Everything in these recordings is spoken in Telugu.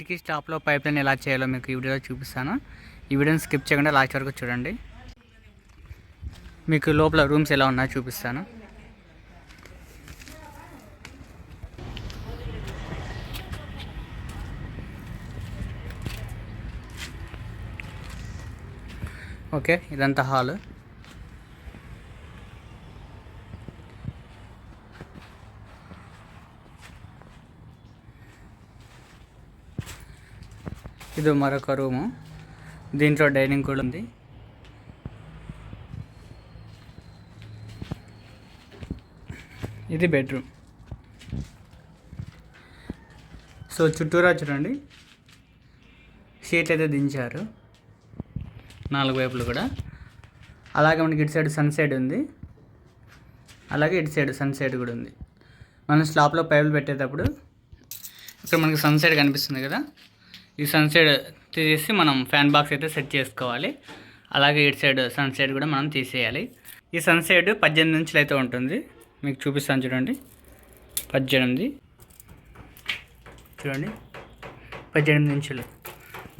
ఇంటికి స్టాప్లో పైప్ లైన్ ఎలా చేయాలో మీకు ఈ వీడియోలో చూపిస్తాను. ఈ వీడియోని స్కిప్ చేయకుండా లాస్ట్ వరకు చూడండి. మీకు లోపల రూమ్స్ ఎలా ఉన్నాయో చూపిస్తాను. ఓకే ఇదంతా హాలు. ఇది మరొక రూము. దీంట్లో డైనింగ్ కూడా ఉంది. ఇది బెడ్రూమ్. సో చుట్టూరా చూడండి. షీట్ అయితే దించారు. నాలుగు వైపులు కూడా. అలాగే మనకి ఇటు సైడ్ సన్ సైడ్ ఉంది. అలాగే ఇటు సైడ్ సన్ సైడ్ కూడా ఉంది. మనం స్లాబ్లో పైపులు పెట్టేటప్పుడు ఇక్కడ మనకి సన్ సైడ్ కనిపిస్తుంది కదా. ఈ సన్ సైడ్ తీసేసి మనం ఫ్యాన్ బాక్స్ అయితే సెట్ చేసుకోవాలి. అలాగే ఇటు సైడ్ సన్ సైడ్ కూడా మనం తీసేయాలి. ఈ సన్ సైడ్ పద్దెనిమిది ఇంచులు అయితే ఉంటుంది. మీకు చూపిస్తాను చూడండి. పద్దెనిమిది. చూడండి. పద్దెనిమిది ఇంచులు.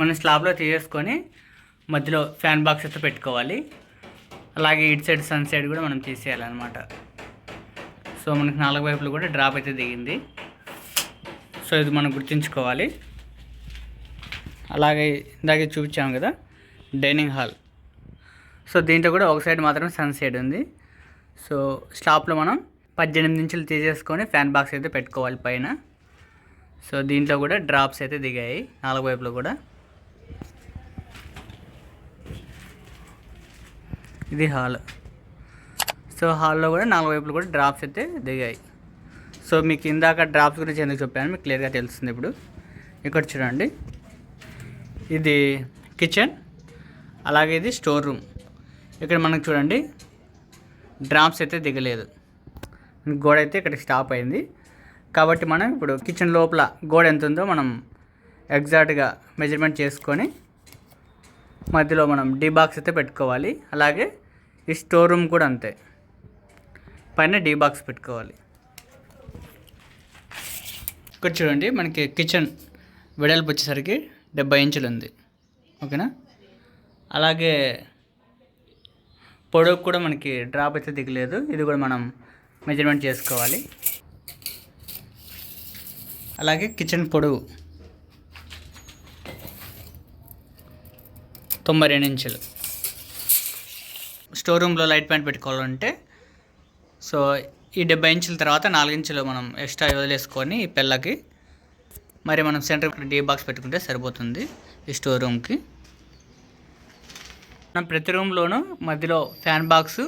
మనం స్లాబ్లో తీసేసుకొని మధ్యలో ఫ్యాన్ బాక్స్ అయితే పెట్టుకోవాలి. అలాగే ఇటు సైడ్ సన్ సైడ్ కూడా మనం తీసేయాలన్నమాట. సో మనకి నాలుగు వైపులు కూడా డ్రాప్ అయితే దిగింది. సో ఇది మనం గుర్తుంచుకోవాలి. అలాగే ఇందాక చూపించాము కదా డైనింగ్ హాల్. సో దీంట్లో కూడా ఒక సైడ్ మాత్రమే సన్ సైడ్ ఉంది. సో స్టాప్లో మనం పద్దెనిమిది ఇంచులు తీసేసుకొని ఫ్యాన్ బాక్స్ అయితే పెట్టుకోవాలి పైన. సో దీంట్లో కూడా డ్రాప్స్ అయితే దిగాయి నాలుగు వైపులు కూడా. ఇది హాల్. సో హాల్లో కూడా నాలుగు వైపులు కూడా డ్రాప్స్ అయితే దిగాయి. సో మీకు ఇందాక డ్రాప్స్ గురించి ఎందుకు చెప్పాను మీకు క్లియర్గా తెలుస్తుంది ఇప్పుడు. ఇక్కడ చూడండి. ఇది కిచెన్ అలాగే ఇది స్టోర్ రూమ్. ఇక్కడ మనకు చూడండి డ్రాప్స్ అయితే దిగలేదు. గోడ అయితే ఇక్కడ స్టాప్ అయింది. కాబట్టి మనం ఇప్పుడు కిచెన్ లోపల గోడ ఎంత ఉందో మనం ఎగ్జాక్ట్గా మెజర్మెంట్ చేసుకొని మధ్యలో మనం డీ బాక్స్ అయితే పెట్టుకోవాలి. అలాగే ఈ స్టోర్ రూమ్ కూడా అంతే. పైన డీ బాక్స్ పెట్టుకోవాలి. ఇక్కడ చూడండి మనకి కిచెన్ వెడల్పు వచ్చేసరికి డెబ్బై ఇంచులు ఉంది. ఓకేనా? అలాగే పొడవు కూడా మనకి డ్రాప్ అయితే దిగలేదు. ఇది కూడా మనం మెజర్మెంట్ చేసుకోవాలి. అలాగే కిచెన్ పొడవు తొంభై రెండు ఇంచులు. స్టోర్ రూమ్లో లైట్ ప్యాంట్ పెట్టుకోవాలంటే సో ఈ డెబ్బై ఇంచుల తర్వాత నాలుగు ఇంచులు మనం ఎక్స్ట్రా వదిలేసుకొని ఈ పిల్లకి మరి మనం సెంటర్ డీ బాక్స్ పెట్టుకుంటే సరిపోతుంది ఈ స్టోర్ రూమ్కి మనం ప్రతి రూమ్లోనూ మధ్యలో ఫ్యాన్ బాక్స్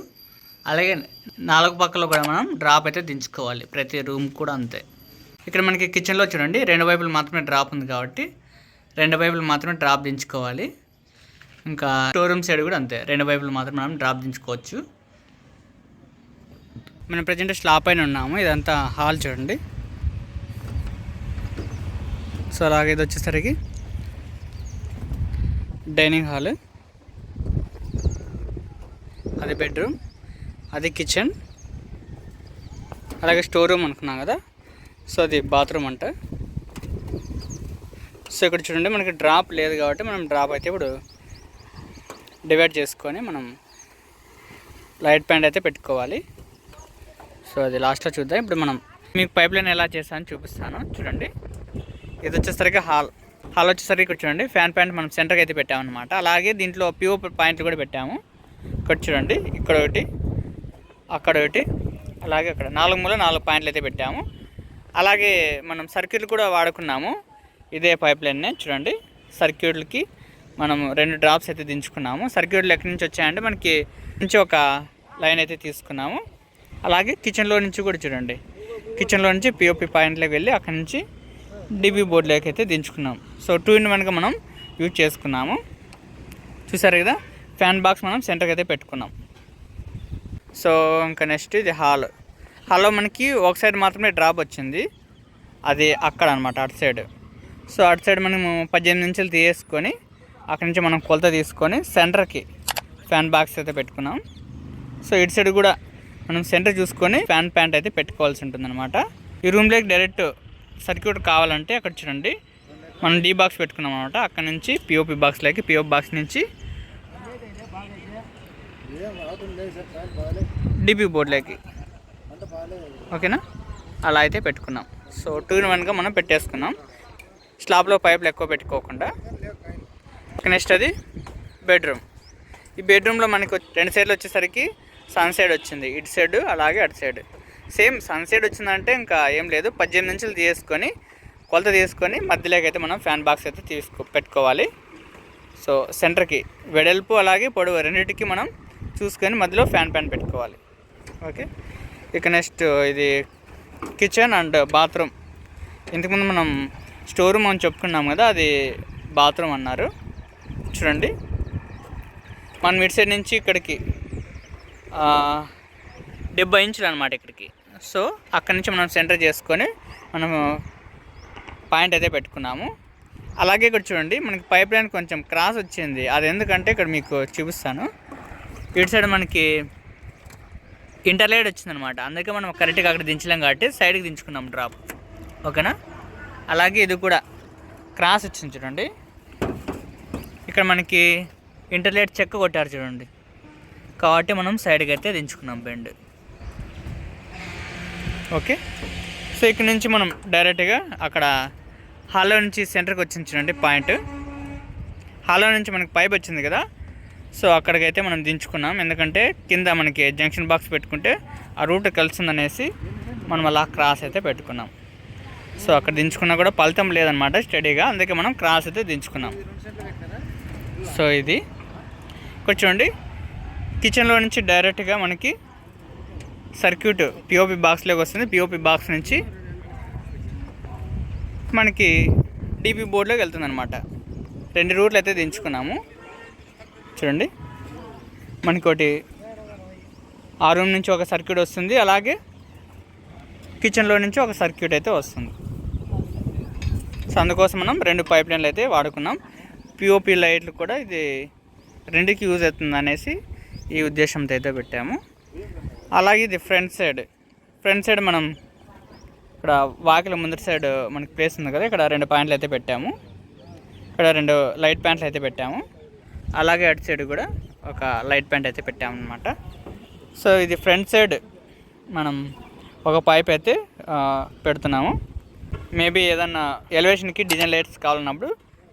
అలాగే నాలుగు పక్కల కూడా మనం డ్రాప్ అయితే దించుకోవాలి ప్రతి రూమ్ కూడా అంతే. ఇక్కడ మనకి కిచెన్లో చూడండి రెండు వైపులు మాత్రమే డ్రాప్ ఉంది కాబట్టి రెండు వైపులు మాత్రమే డ్రాప్ దించుకోవాలి. ఇంకా స్టోర్ రూమ్ సైడ్ కూడా అంతే రెండు వైపులు మాత్రం మనం డ్రాప్ దించుకోవచ్చు. మనం ప్రజెంట్ స్లాప్ పైన ఉన్నాము ఇదంతా హాల్ చూడండి. సో అలాగే ఇది వచ్చేసరికి డైనింగ్ హాల్. అది బెడ్రూమ్ అది కిచెన్ అలాగే స్టోర్ రూమ్ అనుకున్నాం కదా. సో అది బాత్రూమ్ అంట. సో ఇక్కడ చూడండి మనకి డ్రాప్ లేదు కాబట్టి మనం డ్రాప్ అయితే ఇప్పుడు డివైడ్ చేసుకొని మనం లైట్ ప్యాంట్ అయితే పెట్టుకోవాలి. సో అది లాస్ట్లో చూద్దాం. ఇప్పుడు మనం మీకు పైప్ లైన్ ఎలా చేస్తానో చూపిస్తాను. చూడండి. ఇది వచ్చేసరికి హాల్. హాల్ వచ్చేసరికి ఇక్కడ చూడండి ఫ్యాన్ ప్యాంట్ మనం సెంటర్కి అయితే పెట్టామన్నమాట. అలాగే దీంట్లో ప్యూర్ పాయింట్లు కూడా పెట్టాము. ఇక్కడ చూడండి. ఇక్కడ ఒకటి అక్కడ ఒకటి అలాగే అక్కడ నాలుగు మూల నాలుగు పాయింట్లు అయితే పెట్టాము. అలాగే మనం సర్క్యూట్లు కూడా వాడుకున్నాము. ఇదే పైప్ లైన్నే చూడండి. సర్క్యూట్లకి మనం రెండు డ్రాప్స్ అయితే దించుకున్నాము. సర్క్యూట్లు ఎక్కడి నుంచి వచ్చాయంటే మనకి నుంచి ఒక లైన్ అయితే తీసుకున్నాము. అలాగే కిచెన్లో నుంచి కూడా చూడండి. కిచెన్లో నుంచి పిఓపి పాయింట్లోకి వెళ్ళి అక్కడి నుంచి డిబి బోర్డులోకి అయితే దించుకున్నాం. సో టూ ఇన్ వన్గా మనం యూజ్ చేసుకున్నాము. చూసారు కదా? ఫ్యాన్ బాక్స్ మనం సెంటర్కి అయితే పెట్టుకున్నాం. సో ఇంకా నెక్స్ట్ ఇది హాల్ హాల్లో మనకి ఒక సైడ్ మాత్రమే డ్రాప్ వచ్చింది. అది అక్కడ అనమాట అటు సైడ్ సో అటు సైడ్ మనము పద్దెనిమిది నుంచి తీసుకొని అక్కడి నుంచి మనం కొలత తీసుకొని సెంటర్కి ఫ్యాన్ బాక్స్ అయితే పెట్టుకున్నాం. సో ఇటు సైడ్ కూడా మనం సెంటర్ చూసుకొని ఫ్యాన్ ప్యాంట్ అయితే పెట్టుకోవాల్సి ఉంటుంది అనమాట ఈ రూమ్లోకి డైరెక్ట్ సర్క్యూట్ కావాలంటే అక్కడ చూడండి. మనం డీ బాక్స్ పెట్టుకున్నాం అనమాట అక్కడ నుంచి పిఓపి బాక్స్లోకి పిఓపి బాక్స్ నుంచి డిపి బోర్డులోకి ఓకేనా? అలా అయితే పెట్టుకున్నాం. సో టూ ఇన్ వన్గా మనం పెట్టేసుకున్నాం. స్లాబ్లో పైపులు ఎక్కువ పెట్టుకోకుండా. నెక్స్ట్ అది బెడ్రూమ్ ఈ బెడ్రూమ్లో మనకు రెండు సైడ్లు వచ్చేసరికి సన్ సైడ్ వచ్చింది. ఇటు సైడ్ అలాగే అటు సైడ్ సేమ్ సన్ సైడ్ వచ్చిందంటే ఇంకా ఏం లేదు. పద్దెనిమిది నుంచి తీసుకొని కొలత తీసుకొని మధ్యలోకి అయితే మనం ఫ్యాన్ బాక్స్ అయితే తీసుకో పెట్టుకోవాలి. సో సెంటర్కి వెడల్పు అలాగే పొడవు రెండింటికి మనం చూసుకొని మధ్యలో ఫ్యాన్ ప్యాన్ పెట్టుకోవాలి. ఓకే? ఇక నెక్స్ట్ ఇది కిచెన్ అండ్ బాత్రూమ్. ఇంతకుముందు మనం స్టోర్ రూమ్ అని చెప్పుకున్నాం కదా అది బాత్రూమ్ అన్నారు. చూడండి. మన మిడ్ సైడ్ నుంచి ఇక్కడికి డెబ్బై ఇంచులు అనమాట ఇక్కడికి. సో అక్కడి నుంచి మనం సెంటర్ చేసుకొని మనము పాయింట్ అయితే పెట్టుకున్నాము. అలాగే ఇక్కడ చూడండి మనకి పైప్ లైన్ కొంచెం క్రాస్ వచ్చింది. అది ఎందుకంటే ఇక్కడ మీకు చూపిస్తాను. ఇటు సైడ్ మనకి ఇంటర్లైడ్ వచ్చిందనమాట. అందుకే మనం కరెక్ట్గా అక్కడ దించలేం కాబట్టి సైడ్కి దించుకున్నాం డ్రాప్ ఓకేనా అలాగే ఇది కూడా క్రాస్ వచ్చింది చూడండి. ఇక్కడ మనకి ఇంటర్లేట్ చెక్క కొట్టారు చూడండి. కాబట్టి మనం సైడ్కి అయితే దించుకున్నాం బెండ్ ఓకే. సో ఇక్కడ నుంచి మనం డైరెక్ట్గా అక్కడ హాలో నుంచి సెంటర్కి వచ్చింది చూడండి పాయింట్. హాలో నుంచి మనకి పైప్ వచ్చింది కదా. సో అక్కడికైతే మనం దించుకున్నాం. ఎందుకంటే కింద మనకి జంక్షన్ బాక్స్ పెట్టుకుంటే ఆ రూట్ కలిసిందనేసి మనం అలా క్రాస్ అయితే పెట్టుకున్నాం. సో అక్కడ దించుకున్నా కూడా ఫలితం లేదనమాట స్టడీగా. అందుకే మనం క్రాస్ అయితే దించుకున్నాం. సో ఇది. ఇక్కడ చూడండి. కిచెన్లో నుంచి డైరెక్ట్గా మనకి సర్క్యూట్ పిఓపి బాక్స్లోకి వస్తుంది. పిఓపి బాక్స్ నుంచి మనకి డిపి బోర్డులోకి వెళ్తుంది అనమాట రెండు రూట్లు అయితే దించుకున్నాము. చూడండి. మనకి ఒకటి ఆ రూమ్ నుంచి ఒక సర్క్యూట్ వస్తుంది. అలాగే కిచెన్లో నుంచి ఒక సర్క్యూట్ అయితే వస్తుంది. సో అందుకోసం మనం రెండు పైప్ లైన్లు అయితే వాడుకున్నాం. పిఓపి లైట్లు కూడా ఇది రెండుకి యూజ్ అవుతుంది అనేసి ఈ ఉద్దేశంతో అయితే పెట్టాము. అలాగే ఇది ఫ్రంట్ సైడ్. ఫ్రంట్ సైడ్ మనం ఇక్కడ వాకిల ముందరి సైడ్ మనకి ప్లేస్ ఉంది కదా ఇక్కడ రెండు పాయింట్లు అయితే పెట్టాము. ఇక్కడ రెండు లైట్ ప్యాంట్లు అయితే పెట్టాము. అలాగే అటు సైడ్ కూడా ఒక లైట్ ప్యాంట్ అయితే పెట్టాము అనమాట సో ఇది ఫ్రంట్ సైడ్ మనం ఒక పైప్ అయితే పెడుతున్నాము. మేబీ ఏదన్నా ఎలివేషన్కి డిజైన్ లైట్స్ కావాలన్నప్పుడు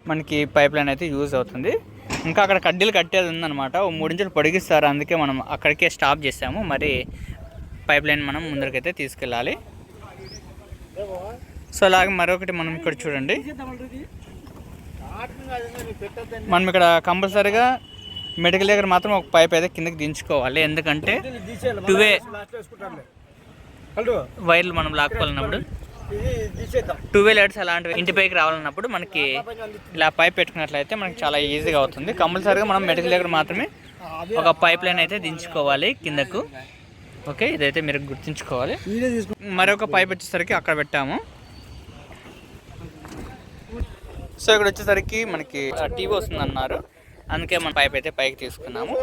మనకి పైప్ లైన్ అయితే యూజ్ అవుతుంది. ఇంకా అక్కడ కడ్డీలు కట్టేది ఉందన్నమాట. ఓ మూడించులు పొడిగిస్తారు. అందుకే మనం అక్కడికే స్టాప్ చేసాము. మరి పైప్ లైన్ మనం ముందరికైతే తీసుకెళ్ళాలి. సో అలాగే మరొకటి మనం ఇక్కడ చూడండి. మనం ఇక్కడ కంపల్సరీగా మెడికల్ దగ్గర మాత్రం ఒక పైప్ అయితే కిందకి దించుకోవాలి. ఎందుకంటే టువే వైర్లు మనం లాక్కోవాలన్నప్పుడు. టూ వీలర్స్ అలాంటివి ఇంటి పైకి రావాలన్నప్పుడు మనకి ఇలా పైప్ పెట్టుకున్నట్లయితే మనకి చాలా ఈజీగా అవుతుంది. కంపల్సరీగా మనం మెడికల్ దగ్గర మాత్రమే ఒక పైప్ లైన్ అయితే దించుకోవాలి కిందకు. ఓకే ఇదైతే మీరు గుర్తుంచుకోవాలి. మరొక పైప్ వచ్చేసరికి అక్కడ పెట్టాము. సో ఇక్కడ వచ్చేసరికి మనకి టీవీ వస్తుంది అన్నారు అందుకే మన పైప్ అయితే పైకి తీసుకున్నాము.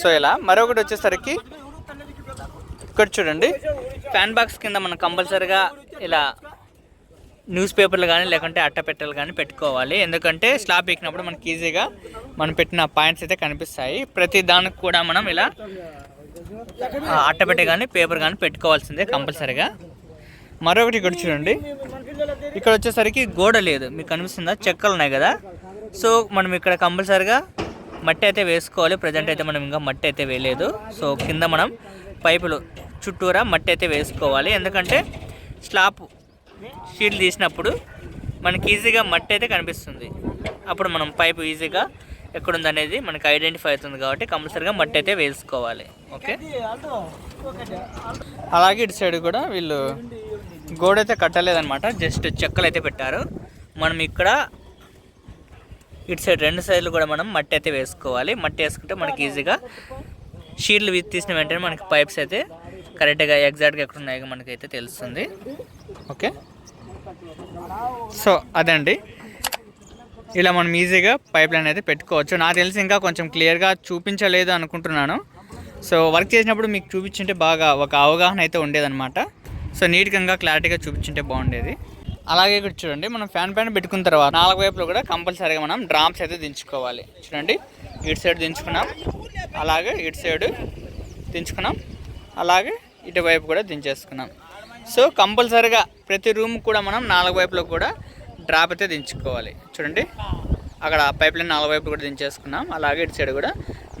సో ఇలా మరొకటి వచ్చేసరికి ఇక్కడ చూడండి. ఫ్యాన్ బాక్స్ కింద మనం కంపల్సరీగా ఇలా న్యూస్ పేపర్లు కానీ లేకుంటే అట్టపెట్టెలు కానీ పెట్టుకోవాలి. ఎందుకంటే స్లాబ్ ఎక్కినప్పుడు మనకి ఈజీగా మనం పెట్టిన పాయింట్స్ అయితే కనిపిస్తాయి. ప్రతి దానికి కూడా మనం ఇలా అట్టపెట్టె కానీ పేపర్ కానీ పెట్టుకోవాల్సిందే కంపల్సరీగా. మరొకటి ఇక్కడ చూడండి. ఇక్కడ వచ్చేసరికి గోడ లేదు. మీకు కనిపిస్తుందా? చెక్కలు ఉన్నాయి కదా. సో మనం ఇక్కడ కంపల్సరీగా మట్టి అయితే వేసుకోవాలి. ప్రజెంట్ అయితే మనం ఇంకా మట్టి అయితే వేయలేదు. సో కింద మనం పైపులు చుట్టూరా మట్టి అయితే వేసుకోవాలి. ఎందుకంటే స్లాప్ షీట్లు తీసినప్పుడు మనకి ఈజీగా మట్టి అయితే కనిపిస్తుంది. అప్పుడు మనం పైపు ఈజీగా ఎక్కడుంది అనేది మనకి ఐడెంటిఫై అవుతుంది కాబట్టి కంపల్సరీగా మట్టి అయితే వేసుకోవాలి. ఓకే? అలాగే ఇటు సైడ్ కూడా వీళ్ళు గోడ అయితే కట్టలేదనమాట జస్ట్ చెక్కలు అయితే పెట్టారు. మనం ఇక్కడ ఇటు సైడ్ రెండు సైడ్లు కూడా మనం మట్టి అయితే వేసుకోవాలి. మట్టి వేసుకుంటే మనకి ఈజీగా షీట్లు తీసిన వెంటనే మనకి పైప్స్ అయితే కరెక్ట్గా ఎగ్జాక్ట్గా ఎక్కడ ఉన్నాయో మనకైతే తెలుస్తుంది. ఓకే. సో అదండి. ఇలా మనం ఈజీగా పైప్ లైన్ అయితే పెట్టుకోవచ్చు. నాకు తెలిసి ఇంకా కొంచెం క్లియర్గా చూపించలేదు అనుకుంటున్నాను. సో వర్క్ చేసినప్పుడు మీకు చూపించుంటే బాగా ఒక అవగాహన అయితే ఉండేదన్నమాట. సో నీట్గా క్లారిటీగా చూపించుంటే బాగుండేది. అలాగే ఇక్కడ చూడండి మనం ఫ్యాన్ పైన పెట్టుకున్న తర్వాత నాలుగు వైపులో కూడా కంపల్సరీగా మనం డ్రాప్స్ అయితే దించుకోవాలి. చూడండి ఇటు సైడ్ దించుకున్నాం. అలాగే ఇటు సైడ్ దించుకున్నాం. అలాగే ఇటువైపు కూడా దించేసుకున్నాం. సో కంపల్సరిగా ప్రతి రూమ్ కూడా మనం నాలుగు వైపులో కూడా డ్రాప్ అయితే దించుకోవాలి. చూడండి. అక్కడ పైప్ లైన్ నాలుగు వైపులు కూడా దించేసుకున్నాం. అలాగే ఇటు సైడ్ కూడా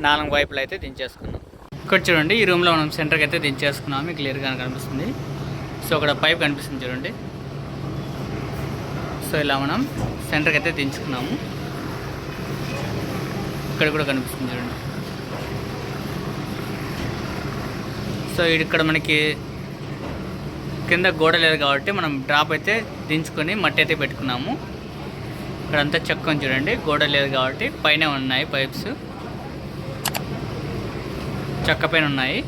నాలుగు వైపులు అయితే దించేసుకున్నాం. ఇక్కడ చూడండి ఈ రూమ్లో మనం సెంటర్కి అయితే దించేసుకున్నాం. మీకు క్లియర్గా కనిపిస్తుంది. సో అక్కడ పైప్ కనిపిస్తుంది చూడండి. సో ఇలా మనం సెంటర్కి అయితే దించుకున్నాము. ఇక్కడ కూడా కనిపిస్తుంది చూడండి. సో ఇక్కడ మనకి కింద గోడ లేదు కాబట్టి మనం డ్రాప్ అయితే దించుకొని మట్టి అయితే పెట్టుకున్నాము. ఇక్కడంతా చెక్క చూడండి గోడ లేదు కాబట్టి పైన ఉన్నాయి పైప్స్. చెక్క పైన ఉన్నాయి.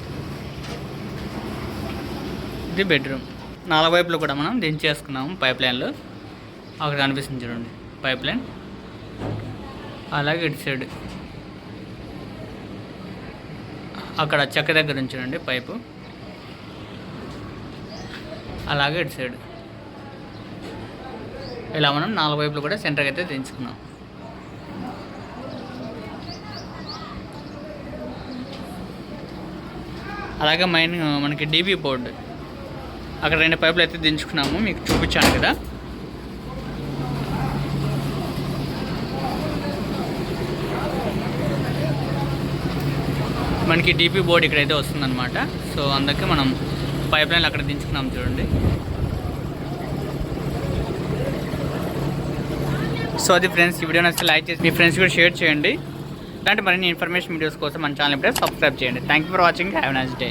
ఇది బెడ్రూమ్. నాలుగు వైపులు కూడా మనం దించేసుకున్నాము పైప్ లైన్లో. అక్కడ కనిపిస్తుంది చూడండి పైప్ లైన్. అలాగే ఇటు సైడ్ అక్కడ చెక్క దగ్గర నుంచి పైపు. అలాగే ఇటు సైడ్. ఇలా మనం నాలుగు వైపులు కూడా సెంటర్కి అయితే దించుకున్నాం. అలాగే మైన్ మనకి డీబీ బోర్డు. అక్కడ రెండు పైపులు అయితే దించుకున్నాము. మీకు చూపించాను కదా. మనకి డీపీ బోర్డ్ ఇక్కడైతే వస్తుందన్నమాట. సో అందుకే మనం పైప్ లైన్ అక్కడ దించుకున్నాం చూడండి. సో అది ఫ్రెండ్స్ ఈ వీడియో నచ్చితే లైక్ చేసి మీ ఫ్రెండ్స్ కూడా షేర్ చేయండి. ఇలాంటి మరిన్ని ఇన్ఫర్మేషన్ వీడియోస్ కోసం మన ఛానల్ ఇప్పుడే సబ్స్క్రైబ్ చేయండి. Thank you for watching have nice day